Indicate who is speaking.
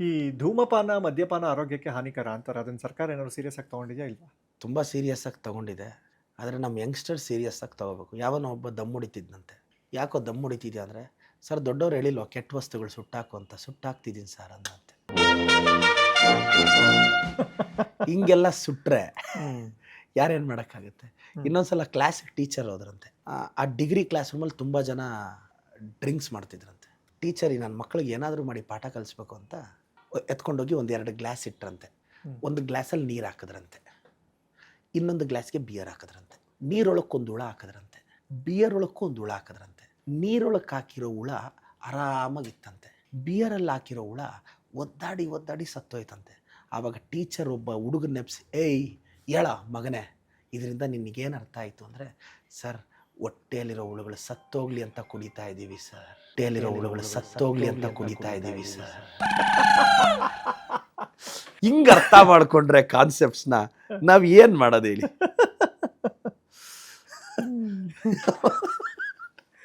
Speaker 1: ಈ ಧೂಮಪಾನ ಮದ್ಯಪಾನ ಆರೋಗ್ಯಕ್ಕೆ ಹಾನಿಕರ ಅಂತಾರೆ. ಅದನ್ನು ಸರ್ಕಾರ ಏನಾದ್ರು ಸೀರಿಯಸ್ ಆಗಿ ತೊಗೊಂಡಿದೆಯಾ ಇಲ್ವಾ?
Speaker 2: ತುಂಬ ಸೀರಿಯಸ್ ಆಗಿ ತಗೊಂಡಿದೆ. ಆದರೆ ನಮ್ಮ ಯಂಗ್ಸ್ಟರ್ ಸೀರಿಯಸ್ ಆಗಿ ತಗೋಬೇಕು. ಯಾವನೋ ಒಬ್ಬ ದಮ್ ಹೊಡಿತಿದ್ದಂತೆ ಯಾಕೋ ದಮ್ ಹೊಡಿತಿದ್ಯಾ ಅಂದರೆ ಸರ್ ದೊಡ್ಡವ್ರು ಹೇಳಿಲ್ವ ಕೆಟ್ಟ ವಸ್ತುಗಳು ಸುಟ್ಟಾಕು ಅಂತ? ಸುಟ್ಟಾಕ್ತಿದ್ದೀನಿ ಸರ್ ಅಂದಂತೆ ಹಿಂಗೆಲ್ಲ ಸುಟ್ಟರೆ ಯಾರೇನು ಮಾಡೋಕ್ಕಾಗುತ್ತೆ? ಇನ್ನೊಂದ್ಸಲ ಕ್ಲಾಸಿಗೆ ಟೀಚರ್ ಹೋದ್ರಂತೆ. ಆ- ಆ ಡಿಗ್ರಿ ಕ್ಲಾಸ್ ರೂಮಲ್ಲಿ ತುಂಬ ಜನ ಡ್ರಿಂಕ್ಸ್ ಮಾಡ್ತಿದ್ರಂತೆ. ಟೀಚರಿ ನನ್ನ ಮಕ್ಳಿಗೆ ಏನಾದರೂ ಮಾಡಿ ಪಾಠ ಕಲಿಸ್ಬೇಕು ಅಂತ ಎತ್ಕೊಂಡೋಗಿ ಒಂದು ಎರಡು ಗ್ಲಾಸ್
Speaker 1: ಇಟ್ಟರಂತೆ.
Speaker 2: ಒಂದು ಗ್ಲಾಸಲ್ಲಿ ನೀರು ಹಾಕಿದ್ರಂತೆ. ಇನ್ನೊಂದು ಗ್ಲಾಸ್ಗೆ ಬಿಯರ್ ಹಾಕಿದ್ರಂತೆ. ನೀರೊಳಕ್ಕೊಂದು ಹುಳ ಹಾಕಿದ್ರಂತೆ. ಬಿಯರ್ ಒಳಕ್ಕೂ ಒಂದು ಹುಳ ಹಾಕಿದ್ರಂತೆ. ನೀರೊಳಕ್ಕೆ ಹಾಕಿರೋ ಹುಳ ಆರಾಮಾಗಿತ್ತಂತೆ. ಬಿಯರಲ್ಲಿ ಹಾಕಿರೋ ಹುಳ ಒದ್ದಾಡಿ ಒದ್ದಾಡಿ ಸತ್ತೋಯ್ತಂತೆ. ಆವಾಗ ಟೀಚರ್ ಒಬ್ಬ ಹುಡುಗನ ನೆಪ್ಸಿ ಏಯ್ ಹೇಳ ಮಗನೇ ಇದರಿಂದ ನಿನಗೇನು ಅರ್ಥ ಆಯಿತು? ಅಂದರೆ ಸರ್ ಹೊಟ್ಟೆಯಲ್ಲಿರೋ ಹುಳುಗಳು ಸತ್ತೋಗ್ಲಿ ಅಂತ ಕುಡಿತಾ ಇದ್ದೀವಿ ಸರ್. ಹೊಟ್ಟೆಯಲ್ಲಿರೋ ಹುಳುಗಳು ಸತ್ತೋಗ್ಲಿ ಅಂತ ಕುಡಿತಾ ಇದ್ದೀವಿ ಸರ್. ಹಿಂಗೆ ಅರ್ಥ ಮಾಡ್ಕೊಂಡ್ರೆ ಕಾನ್ಸೆಪ್ಟ್ಸ್ನ ನಾವು ಏನು ಮಾಡೋದು ಹೇಳಿ?